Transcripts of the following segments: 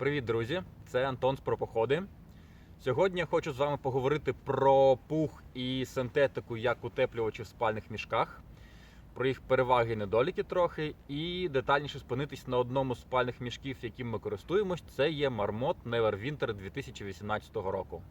Привіт, друзі! Це Антон з Пропоходи. Сьогодні я хочу з вами поговорити про пух і синтетику як утеплювачів в спальних мішках, про їх переваги і недоліки трохи, і детальніше спинитись на одному з спальних мішків, яким ми користуємось. Це є Marmot Neverwinter 2018 року.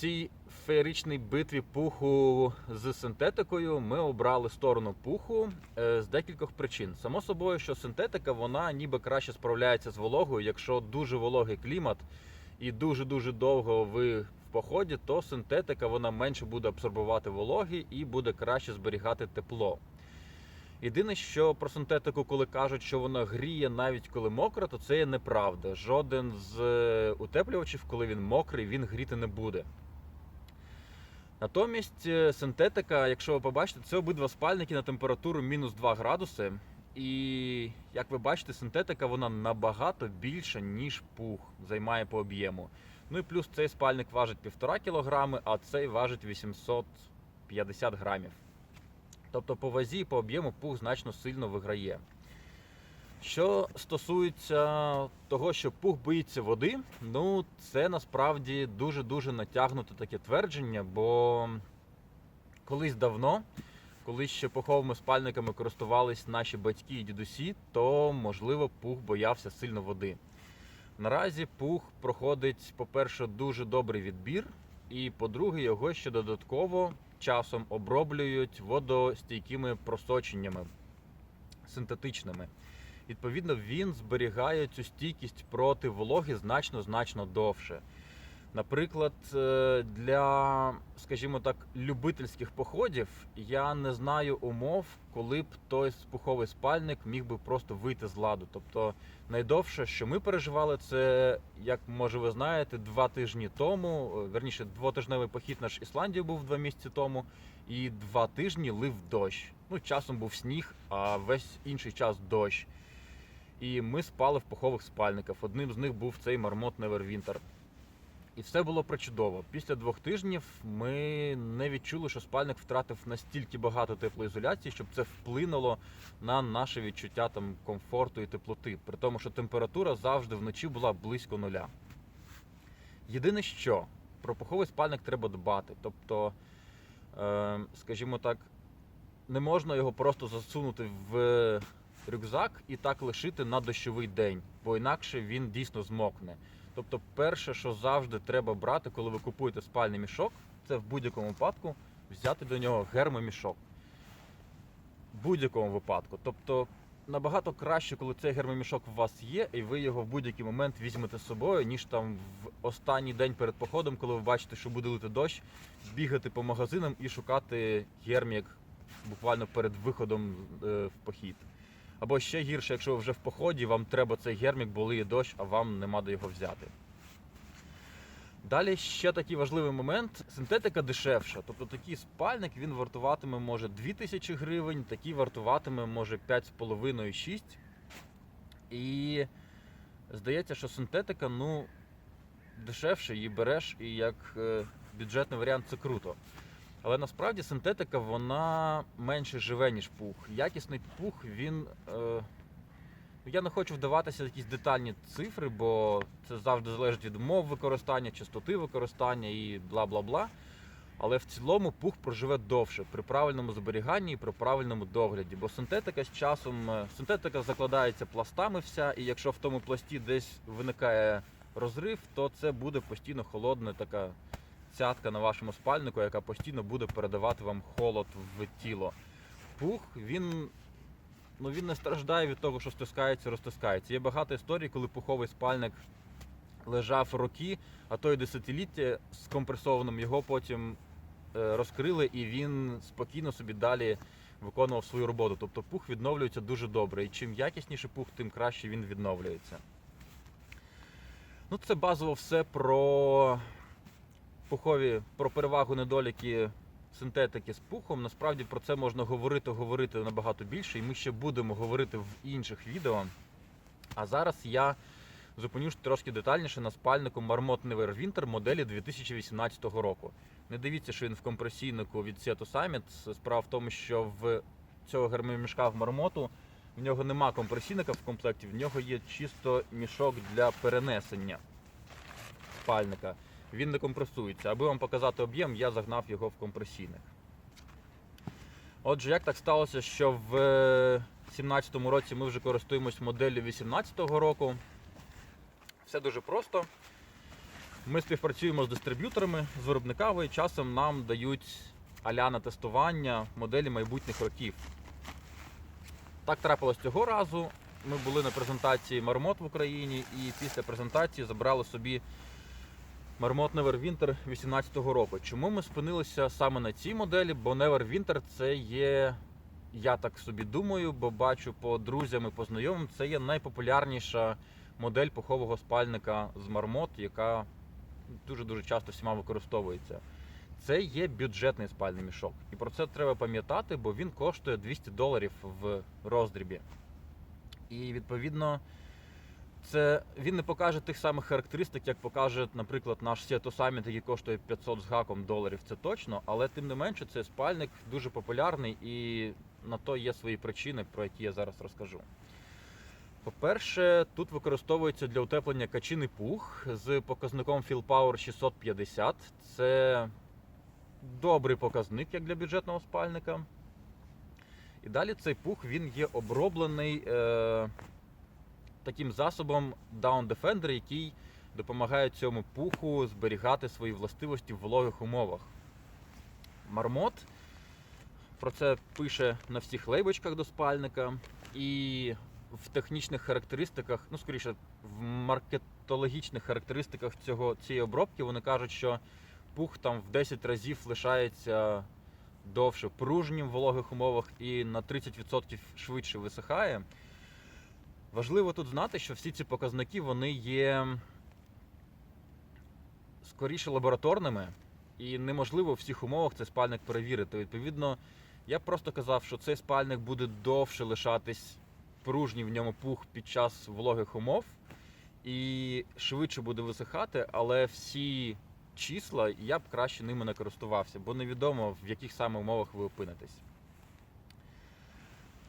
Цій феєричній битві пуху з синтетикою ми обрали сторону пуху е, з декількох причин. Само собою, що синтетика вона ніби краще справляється з вологою. Якщо дуже вологий клімат і дуже дуже довго ви в поході, то синтетика вона менше буде абсорбувати вологи і буде краще зберігати тепло. Єдине, що про синтетику, коли кажуть, що вона гріє навіть коли мокра, то це є неправда. Жоден з е, утеплювачів, коли він мокрий, він гріти не буде. Натомість е, синтетика, якщо ви побачите, це обидва спальники на температуру мінус 2 градуси. І як ви бачите, синтетика вона набагато більша, ніж пух, займає по об'єму. Ну і плюс цей спальник важить 1,5 кг, а цей важить 850 грамів. Тобто по вазі і по об'єму пух значно сильно виграє. Що стосується того, що пух боїться води, ну це насправді дуже-дуже натягнуте таке твердження, бо колись давно, коли ще пуховими спальниками користувались наші батьки і дідусі, то можливо пух боявся сильно води. Наразі пух проходить, по-перше, дуже добрий відбір, і по-друге, його ще додатково часом оброблюють водостійкими просоченнями синтетичними. Відповідно, він зберігає цю стійкість проти вологи значно значно довше. Наприклад, е, для, скажімо так, любительських походів я не знаю умов, коли б той пуховий спальник міг би просто вийти з ладу. Тобто найдовше, що ми переживали, це, як може ви знаєте, два тижні тому, е, верніше, двотижневий похід наш Ісландію був два місяці тому, і два тижні лив дощ. Ну, часом був сніг, а весь інший час дощ. І ми спали в пухових спальниках. Одним з них був цей Marmot Neverwinter. І все було причудово. Після двох тижнів ми не відчули, що спальник втратив настільки багато теплоізоляції, щоб це вплинуло на наше відчуття там комфорту і теплоти. При тому, що температура завжди вночі була близько нуля. Єдине, що про пуховий спальник треба дбати. Тобто, е, скажімо так, не можна його просто засунути в рюкзак і так лишити на дощовий день, бо інакше він дійсно змокне. Тобто, перше, що завжди треба брати, коли ви купуєте спальний мішок, це в будь-якому випадку взяти до нього гермомішок. В будь-якому випадку. Тобто набагато краще, коли цей гермомішок у вас є, і ви його в будь-який момент візьмете з собою, ніж там в останній день перед походом, коли ви бачите, що буде лити дощ, бігати по магазинам і шукати гермік буквально перед виходом е, в похід. Або ще гірше, якщо ви вже в поході, вам треба цей гермік, бо лиє дощ, а вам нема де його взяти. Далі ще такий важливий момент: синтетика дешевша. Тобто такий спальник він вартуватиме може 2000 гривень, такий вартуватиме може 5,5-6. І здається, що синтетика ну, дешевше її береш, і як е, бюджетний варіант це круто. Але насправді синтетика вона менше живе, ніж пух. Якісний пух, він. Е, я не хочу вдаватися в якісь детальні цифри, бо це завжди залежить від умов використання, частоти використання і бла бла бла. Але в цілому пух проживе довше при правильному зберіганні і при правильному догляді. Бо синтетика з часом е, синтетика закладається пластами вся, і якщо в тому пласті десь виникає розрив, то це буде постійно холодна така цятка на вашому спальнику, яка постійно буде передавати вам холод в тіло. Пух, він, ну, він не страждає від того, що стискається, розтискається. Є багато історій, коли пуховий спальник лежав роки, а то й десятиліття з компресованим, його потім е, розкрили і він спокійно собі далі виконував свою роботу. Тобто пух відновлюється дуже добре. І чим якісніше пух, тим краще він відновлюється. Ну, це базово все про пухові про перевагу недоліки синтетики з пухом. Насправді про це можна говорити, говорити набагато більше, і ми ще будемо говорити в інших відео. А зараз я Зупинюсь трошки детальніше на спальнику Marmot Neverwinter моделі 2018 року. Не дивіться, що він в компресійнику від Seto Summit. Справа в тому, що в цього гермомішка в Мармоту в нього нема компресійника в комплекті, в нього є чисто мішок для перенесення спальника. Він не компресується. Аби вам показати об'єм, я загнав його в компресійник. Отже, як так сталося, що в 2017 році ми вже користуємось моделлю 2018 року. Все дуже просто. Ми співпрацюємо з дистриб'юторами, з виробниками і часом нам дають аля на тестування моделі майбутніх років. Так трапилось цього разу. Ми були на презентації Marmot в Україні і після презентації забрали собі Marmot Neverwinter 2018 року. Чому ми спинилися саме на цій моделі? Бо Neverwinter це є, я так собі думаю, бо бачу по друзям і по знайомим, це є найпопулярніша модель пухового спальника з Marmot, яка дуже-дуже часто всіма використовується. Це є бюджетний спальний мішок. І про це треба пам'ятати, бо він коштує 200 доларів в роздрібі. І відповідно, це він не покаже тих самих характеристик, як покаже, наприклад, наш Seto Summit, який коштує 500 з гаком доларів, це точно, але тим не менше, цей спальник дуже популярний і на то є свої причини, про які я зараз розкажу. По-перше, тут використовується для утеплення качиний пух з показником Fill Power 650. Це добрий показник як для бюджетного спальника. І далі цей пух він є оброблений е, таким засобом Down Defender, який допомагає цьому пуху зберігати свої властивості в вологих умовах. Мармот про це пише на всіх лейбочках до спальника. І в технічних характеристиках, ну скоріше, в маркетологічних характеристиках цього, цієї обробки вони кажуть, що пух там в 10 разів лишається довше пружнім в вологих умовах і на 30% швидше висихає. Важливо тут знати, що всі ці показники вони є скоріше лабораторними, і неможливо в всіх умовах цей спальник перевірити. Відповідно, я б просто казав, що цей спальник буде довше лишатись пружній в ньому пух під час вологих умов і швидше буде висихати, але всі числа я б краще ними не користувався, бо невідомо в яких саме умовах ви опинитесь.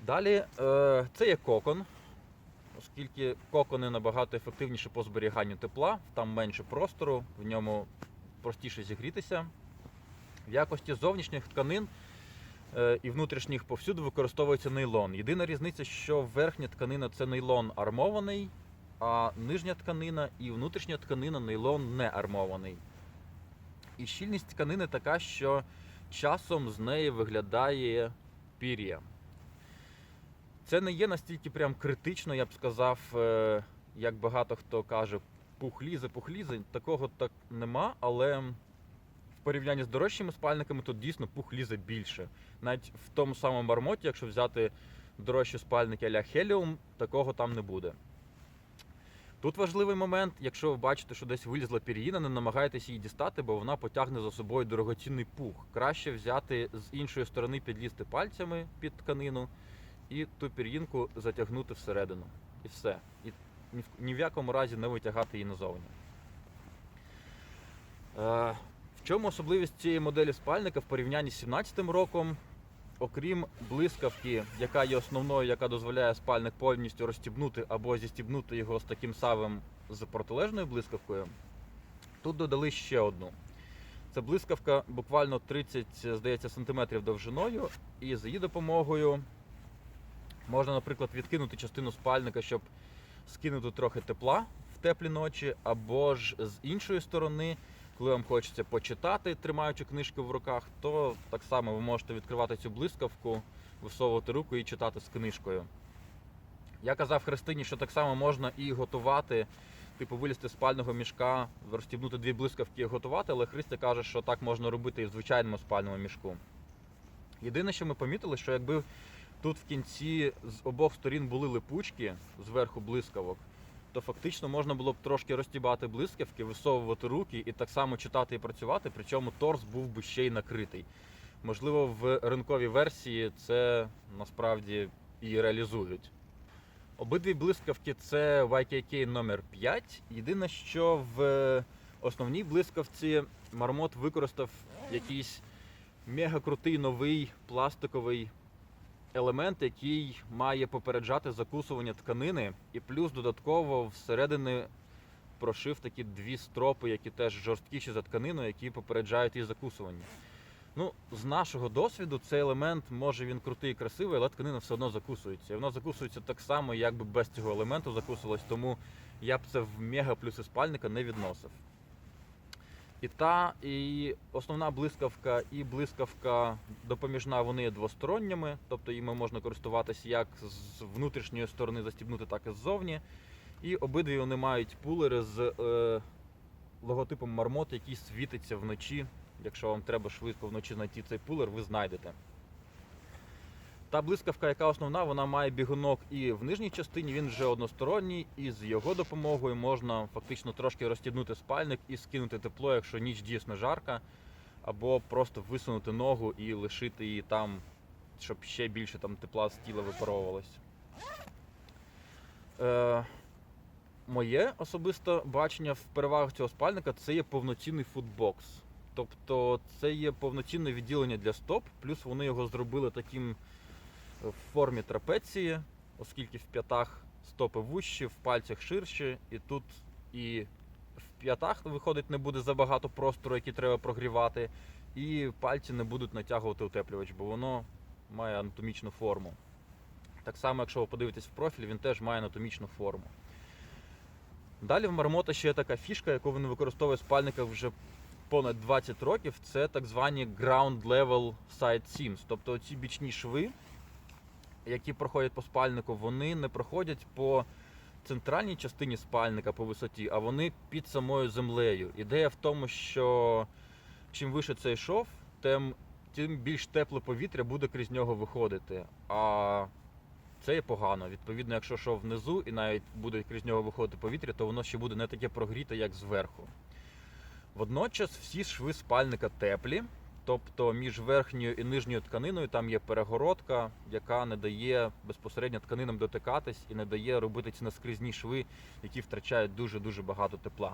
Далі е, це є кокон, оскільки кокони набагато ефективніше по зберіганню тепла, там менше простору, в ньому простіше зігрітися. В якості зовнішніх тканин е, і внутрішніх повсюди використовується нейлон. Єдина різниця, що верхня тканина це нейлон армований, а нижня тканина і внутрішня тканина нейлон не армований. І щільність тканини така, що часом з неї виглядає пір'я. Це не є настільки прям критично, я б сказав, е, як багато хто каже, пухлізи, пухлізи. Такого так нема, але в порівнянні з дорожчими спальниками тут дійсно пух лізе більше. Навіть в тому самому мармоті, якщо взяти дорожчі спальники а-ля Helium, такого там не буде. Тут важливий момент, якщо ви бачите, що десь вилізла пір'їна, не намагайтесь її дістати, бо вона потягне за собою дорогоцінний пух. Краще взяти з іншої сторони, підлізти пальцями під тканину і ту пір'їнку затягнути всередину. І все. І ні в, якому разі не витягати її назовні. Е, в чому особливість цієї моделі спальника в порівнянні з 17 роком? Окрім блискавки, яка є основною, яка дозволяє спальник повністю розстібнути або зістібнути його з таким самим з протилежною блискавкою, тут додали ще одну. Це блискавка буквально 30, здається, сантиметрів довжиною, і з її допомогою можна, наприклад, відкинути частину спальника, щоб скинути трохи тепла в теплі ночі, або ж з іншої сторони коли вам хочеться почитати, тримаючи книжки в руках, то так само ви можете відкривати цю блискавку, висовувати руку і читати з книжкою. Я казав Христині, що так само можна і готувати, типу вилізти з спального мішка, розстібнути дві блискавки і готувати, але Христя каже, що так можна робити і в звичайному спальному мішку. Єдине, що ми помітили, що якби тут в кінці з обох сторін були липучки зверху блискавок, то фактично можна було б трошки розтібати блискавки, висовувати руки і так само читати і працювати, причому торс був би ще й накритий. Можливо, в ринковій версії це насправді і реалізують. Обидві блискавки це YKK номер 5. Єдине, що в основній блискавці Мармот використав якийсь мега крутий новий пластиковий елемент, який має попереджати закусування тканини, і плюс додатково всередини прошив такі дві стропи, які теж жорсткіші за тканину, які попереджають її закусування. Ну, з нашого досвіду, цей елемент може він крутий і красивий, але тканина все одно закусується. І вона закусується так само, як би без цього елементу закусувалась, тому я б це в мега плюси спальника не відносив. І та, і основна блискавка, і блискавка допоміжна, вони є двосторонніми, тобто їми можна користуватися як з внутрішньої сторони застібнути, так і ззовні. І обидві вони мають пулери з е, логотипом мармот, який світиться вночі. Якщо вам треба швидко вночі знайти цей пулер, ви знайдете. Та блискавка, яка основна, вона має бігунок і в нижній частині, він вже односторонній, і з його допомогою можна фактично трошки розтібнути спальник і скинути тепло, якщо ніч дійсно жарка, або просто висунути ногу і лишити її там, щоб ще більше там тепла з тіла випаровувалось. Е, моє особисте бачення в перевагах цього спальника це є повноцінний футбокс. Тобто це є повноцінне відділення для стоп, плюс вони його зробили таким в формі трапеції, оскільки в п'ятах стопи вущі, в пальцях ширші, і тут і в п'ятах виходить не буде забагато простору, який треба прогрівати, і пальці не будуть натягувати утеплювач, бо воно має анатомічну форму. Так само, якщо ви подивитесь в профіль, він теж має анатомічну форму. Далі в Мармота ще є така фішка, яку він використовує в спальниках вже понад 20 років. Це так звані ground level side seams. Тобто ці бічні шви, які проходять по спальнику, вони не проходять по центральній частині спальника по висоті, а вони під самою землею. Ідея в тому, що чим вище цей шов, тим, тим більш тепле повітря буде крізь нього виходити. А це є погано. Відповідно, якщо шов внизу і навіть буде крізь нього виходити повітря, то воно ще буде не таке прогріте, як зверху. Водночас всі шви спальника теплі, тобто між верхньою і нижньою тканиною там є перегородка, яка не дає безпосередньо тканинам дотикатись і не дає робити ці наскрізні шви, які втрачають дуже-дуже багато тепла.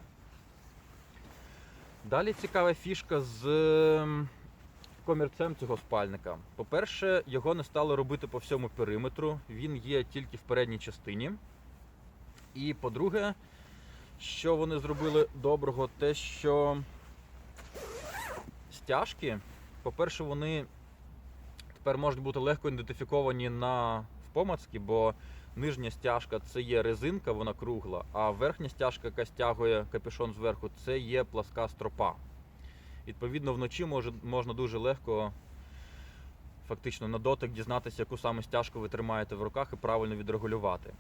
Далі цікава фішка з ем, комірцем цього спальника. По-перше, його не стали робити по всьому периметру, він є тільки в передній частині. І по-друге, що вони зробили доброго, те, що стяжки, по-перше, вони тепер можуть бути легко ідентифіковані на впомацьки, бо нижня стяжка це є резинка, вона кругла, а верхня стяжка, яка стягує капюшон зверху, це є пласка стропа. Відповідно, вночі може, можна дуже легко, фактично на дотик дізнатися, яку саме стяжку ви тримаєте в руках і правильно відрегулювати.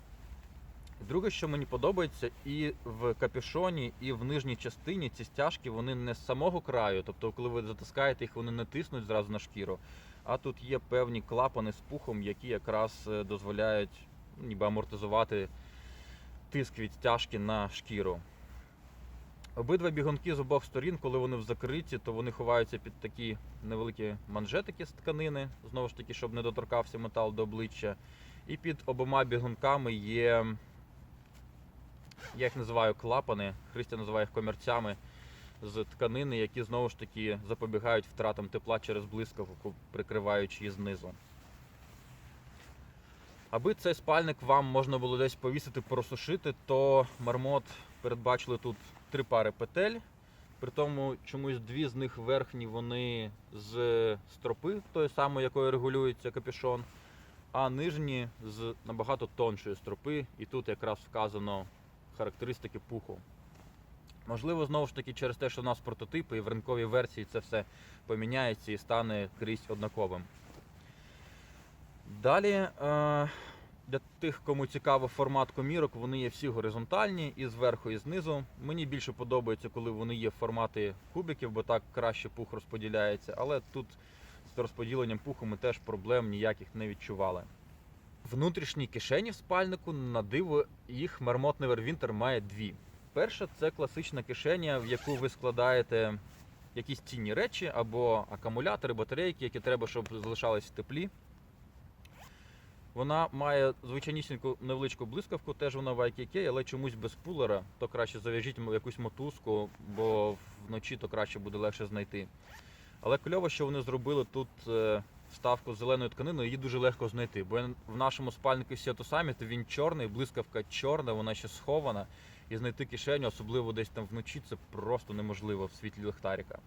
Друге, що мені подобається, і в капюшоні, і в нижній частині ці стяжки вони не з самого краю, тобто, коли ви затискаєте їх, вони не тиснуть зразу на шкіру. А тут є певні клапани з пухом, які якраз е, дозволяють ну, ніби амортизувати тиск від стяжки на шкіру. Обидва бігунки з обох сторін, коли вони в закриті, то вони ховаються під такі невеликі манжетики з тканини, знову ж таки, щоб не доторкався метал до обличчя. І під обома бігунками є, я їх називаю клапани, Христя називає їх комірцями з тканини, які знову ж таки запобігають втратам тепла через блискавку, прикриваючи її знизу. Аби цей спальник вам можна було десь повісити, просушити, то мармот передбачили тут три пари петель. При тому чомусь дві з них верхні вони з стропи, тої самої, якою регулюється капюшон, а нижні з набагато тоншої стропи, і тут якраз вказано характеристики пуху. Можливо, знову ж таки, через те, що в нас прототипи і в ринковій версії це все поміняється і стане крізь однаковим. Далі, е, для тих, кому цікаво формат комірок, вони є всі горизонтальні і зверху, і знизу. Мені більше подобається, коли вони є в форматі кубиків, бо так краще пух розподіляється. Але тут з розподіленням пуху ми теж проблем ніяких не відчували. Внутрішні кишені в спальнику, на диво, їх Marmot Neverwinter має дві. Перша це класична кишеня, в яку ви складаєте якісь цінні речі або акумулятори, батарейки, які треба, щоб залишались в теплі. Вона має звичайнісіньку невеличку блискавку, теж вона в IKK, але чомусь без пулера, то краще зав'яжіть якусь мотузку, бо вночі то краще буде легше знайти. Але кльово, що вони зробили тут е, вставку з зеленою тканиною, її дуже легко знайти. Бо в нашому спальнику Seattle Summit він чорний, блискавка чорна, вона ще схована. І знайти кишеню, особливо десь там вночі, це просто неможливо в світлі ліхтарика.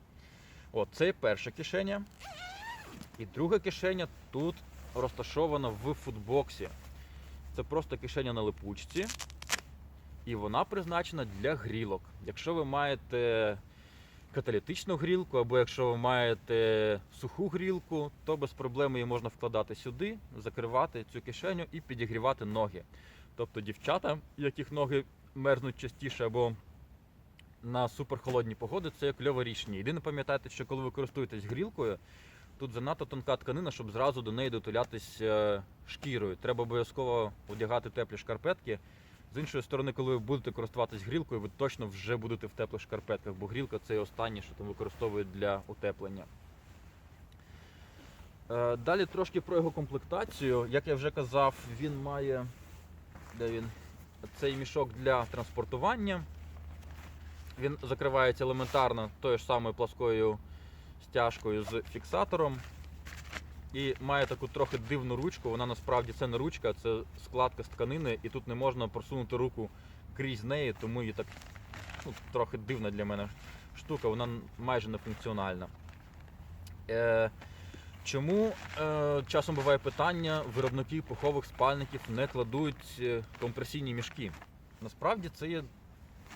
От, це перша кишеня. І друга кишеня тут розташована в футбоксі. Це просто кишеня на липучці. І вона призначена для грілок. Якщо ви маєте каталітичну грілку, або якщо ви маєте суху грілку, то без проблем її можна вкладати сюди, закривати цю кишеню і підігрівати ноги. Тобто дівчата, яких ноги мерзнуть частіше або на суперхолодні погоди, це кльове рішення. Єдине пам'ятайте, що коли ви користуєтесь грілкою, тут занадто тонка тканина, щоб зразу до неї дотулятись е, шкірою. Треба обов'язково одягати теплі шкарпетки. З іншої сторони, коли ви будете користуватись грілкою, ви точно вже будете в теплих шкарпетках, бо грілка це останнє, що там використовують для утеплення. Е, Далі трошки про його комплектацію. Як я вже казав, він має де він? цей мішок для транспортування. Він закривається елементарно тою ж самою пласкою стяжкою з фіксатором. І має таку трохи дивну ручку. Вона насправді це не ручка, це складка з тканини, і тут не можна просунути руку крізь неї, тому її так ну, трохи дивна для мене штука, вона майже не функціональна. Е, чому е, часом буває питання, виробники пухових спальників не кладуть е, компресійні мішки? Насправді це є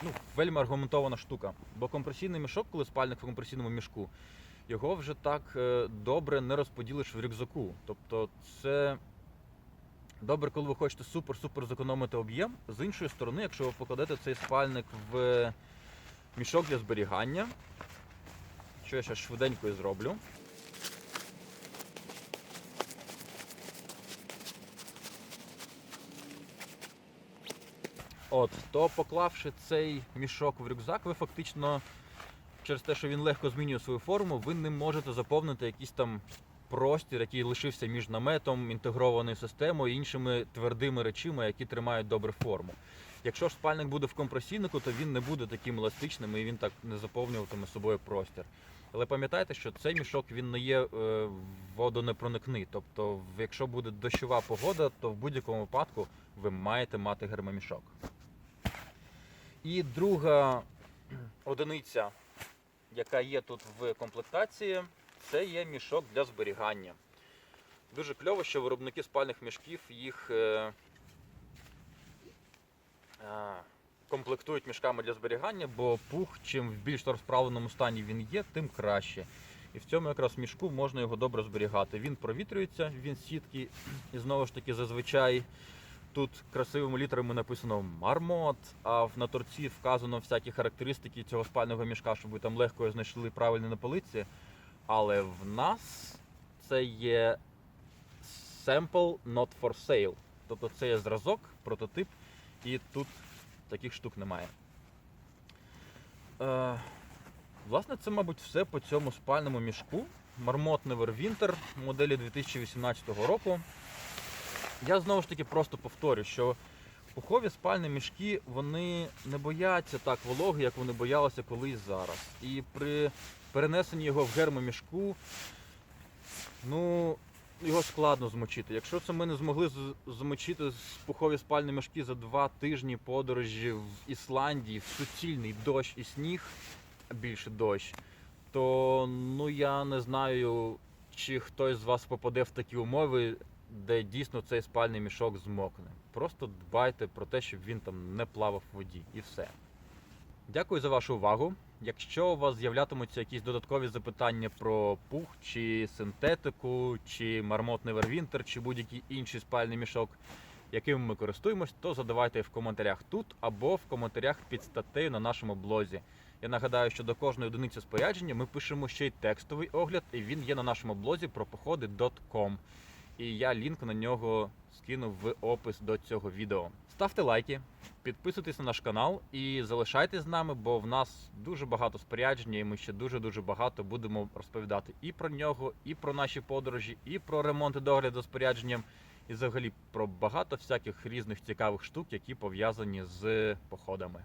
ну, вельми аргументована штука. Бо компресійний мішок, коли спальник в компресійному мішку, його вже так е, добре не розподілиш в рюкзаку. Тобто це добре, коли ви хочете супер-супер зекономити об'єм. З іншої сторони, якщо ви покладете цей спальник в мішок для зберігання, що я ще швиденько і зроблю. От, то поклавши цей мішок в рюкзак, ви фактично через те, що він легко змінює свою форму, ви не можете заповнити якийсь там простір, який лишився між наметом, інтегрованою системою і іншими твердими речима, які тримають добре форму. Якщо ж спальник буде в компресійнику, то він не буде таким еластичним і він так не заповнюватиме собою простір. Але пам'ятайте, що цей мішок він не є е, водонепроникний. Тобто, якщо буде дощова погода, то в будь-якому випадку ви маєте мати гермомішок. І друга одиниця, яка є тут в комплектації, це є мішок для зберігання. Дуже кльово, що виробники спальних мішків їх е, е, комплектують мішками для зберігання, бо пух, чим в більш розправленому стані він є, тим краще. І в цьому якраз мішку можна його добре зберігати. Він провітрюється, він сітки, і знову ж таки зазвичай тут красивими літерами написано мармот, а на торці вказано всякі характеристики цього спального мішка, щоб ви там легко знайшли правильно на полиці. Але в нас це є sample not for sale. Тобто це є зразок, прототип, і тут таких штук немає. Е, власне, це, мабуть, все по цьому спальному мішку. Marmot Neverwinter моделі 2018 року. Я знову ж таки просто повторю, що пухові спальні мішки вони не бояться так вологи, як вони боялися колись зараз. І при перенесенні його в гермомішку, ну, його складно змочити. Якщо це ми не змогли змочити пухові спальні мішки за два тижні подорожі в Ісландії, в суцільний дощ і сніг, більше дощ, то ну я не знаю, чи хтось з вас попаде в такі умови, де дійсно цей спальний мішок змокне. Просто дбайте про те, щоб він там не плавав в воді і все. Дякую за вашу увагу. Якщо у вас з'являтимуться якісь додаткові запитання про пух, чи синтетику, чи мармот Neverwinter, чи будь-який інший спальний мішок, яким ми користуємось, то задавайте в коментарях тут або в коментарях під статтею на нашому блозі. Я нагадаю, що до кожної одиниці спорядження ми пишемо ще й текстовий огляд, і він є на нашому блозі про походи.com. І я лінк на нього скину в опис до цього відео. Ставте лайки, підписуйтесь на наш канал і залишайтесь з нами, бо в нас дуже багато спорядження, і ми ще дуже-дуже багато будемо розповідати і про нього, і про наші подорожі, і про ремонт і догляд за спорядженням, і взагалі про багато всяких різних цікавих штук, які пов'язані з походами.